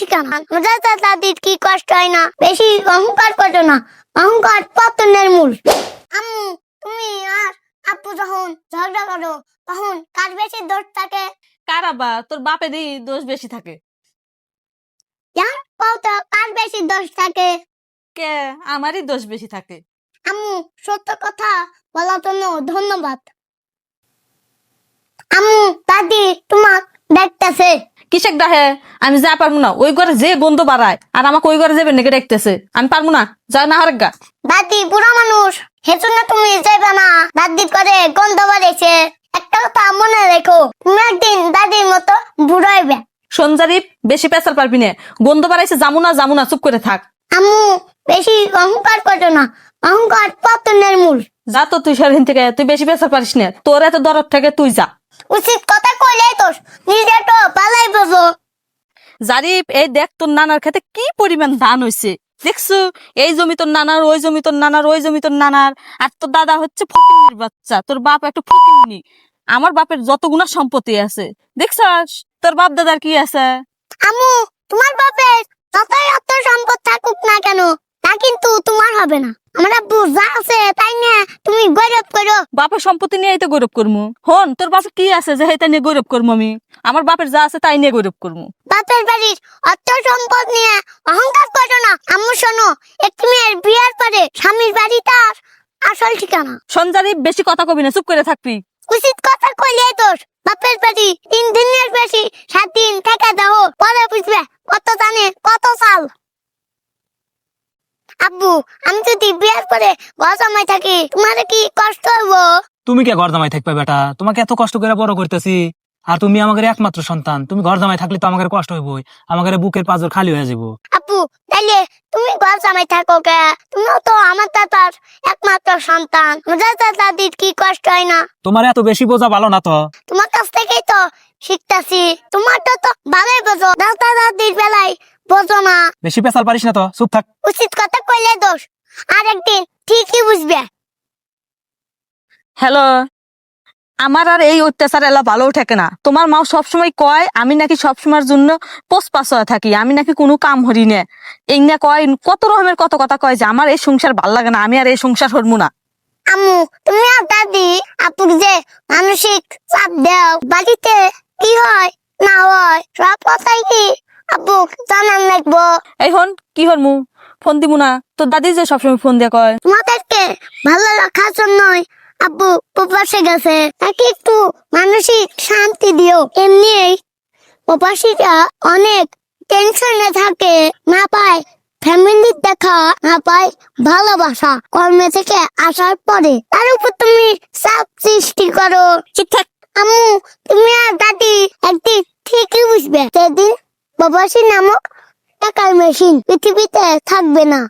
ঠিকানা দাদা দাদির কি কষ্ট হয় না? বেশি অহংকার করো না। অহংকার পতনের মূল। আম্মু তুমি আর আপু যখন ঝগড়া করো তখন কার বেশি দোষ থাকে? কারাবা তোর বাপেরই দোষ বেশি থাকে। জান কও তো কার বেশি দোষ থাকে? কে? আমারই দোষ বেশি থাকে। আম্মু সত্য কথা বলার জন্য ধন্যবাদ। আম্মু দাদি তোমাক দেখতেছে। কিসেক ডাহে? আমি যা পারব না ওই ঘরে যে গন্ধ বাড়ায় আর আমাকে ওই ঘরে যাবে নাকি দেখতেছে আমি পারব না যা না হারেক গা। দাদি বুড়া মানুষ। হেতুন না তুমি যাইবে না। দাদি করে গন্ধ বাড়িয়েছে একটা কথা মনে রেখো তুমি একদিন দাদির মতো বুড়ো হইবে। সঞ্জারিপ বেশি পেঁচার পারবি না। গন্ধ বাড়াইছে জামুনা জামুনা চুপ করে থাক। আম্মু বেশি অহংকার করো না। অহংকার পতনের মূল। যা তো তুই সেদিন থেকে তুই বেশি পেঁচার পারিস না। তোর এত দরদ থেকে তুই যা। উচিত কথা তো নিজে তো পালাই জারিফ এই দেখ তোর নানার খেতে কি পরিমাণ ধান হইছে। দেখছ? এই জমি তোর নানার ওই জমি তোর নানার ওই জমি তোর নানার। আর তোর দাদা হচ্ছে ফকিন্নির বাচ্চা। তোর বাপ একটা ফকিন্নি। আমার বাপের যতগুনা সম্পত্তি আছে। দেখছস? তোর বাপ দাদার কি আছে? আম্মু তোমার বাপের যতই অর্থ সম্পদ থাকুক না কেন তা কিন্তু তোমার হবে না। আমার আব্বু যা আছে তাই না? তুমি গৌরব করো। বাপের সম্পত্তি নিয়ে তো গৌরব করমু। হন তোর বাপের কি আছে যে এটা নিয়ে গৌরব করব আমি? আমার বাপের যা আছে তাই নিয়ে গৌরব করব বাপের বাড়ির অর্থ সম্পদ নিয়ে অহংকার করো না। আম্মু শোনো একটি মেয়ের বিয়ার পরে স্বামীর বাড়ি তার আসল ঠিকানা। সঞ্জারি বেশি কথা কবি না চুপ করে থাকবি। উচিত কথা কইলে তোর বাপের বাড়ি তিন দিনের বেশি সাত দিন থেকে দাও পরে বুঝবে কত জানে কত সাল আব্বু আমি যদি বিয়ার পরে গজামাই থাকি তোমার কি কষ্ট হইব? তুমি কে ঘর জামাই থাকবে বেটা? তোমাকে এত কষ্ট করে বড় করতেছি। আর তুমি আমাদের একমাত্র সন্তান। তুমি ঘর জামাই থাকলে তো আমাদের কষ্ট হইবই। আমাদের বুকের পাঁজর খালি হয়ে যাব আপু তাইলে তুমি গজামাই থাকো কে? তুমিও তো আমার দাদার একমাত্র সন্তান। দাদা দাদির কি কষ্ট হয় না? তোমার এত বেশি বোঝা ভালো না তো? তোমার কাছ থেকেই তো শিখতাছি। তোমার তো তো ভালোই বোঝো। দাদা দাদির বেলায় বোঝো না। বেশি পেশাল পারিস না তো? চুপ থাক। উচিত কথা কইলে দোষ। ঠিকই বুঝবে। হ্যালো আমার আর এই অত্যাচার এলা ভালো থাকে না। তোমার মাও সবসময় কয় আমি নাকি সবসময়ের জন্য পোষ পাশ হয়ে থাকি আমি নাকি কোনো কাম হরি না। এই না কয় কত রকমের কত কথা কয় যে আমার এই সংসার ভালো লাগে না আমি আর এই সংসার হরমু না। আম্মু তুমি আর দাদি আপুর যে মানসিক চাপ দাও বাড়িতে কি হয় না হয় সব কথাই কি আপু জানান লাগবো। এই হন কি হরমু ফোন দিমু না। তোর দাদি যে সবসময় ফোন দিয়ে কয়। তোমাদেরকে ভালো রাখার জন্যই আব্বু প্রবাসে গেছে। তাকে একটু মানসিক শান্তি দিও। এমনি প্রবাসীরা অনেক টেনশনে থাকে না পায় ফ্যামিলির দেখা না পায় ভালোবাসা। কর্মে থেকে আসার পরে তার উপর তুমি চাপ সৃষ্টি করো। থাক। আম্মু তুমি আর দাদি একদিন ঠিকই বুঝবে। সেদিন প্রবাসী নামক টাকার মেশিন পৃথিবীতে থাকবে না।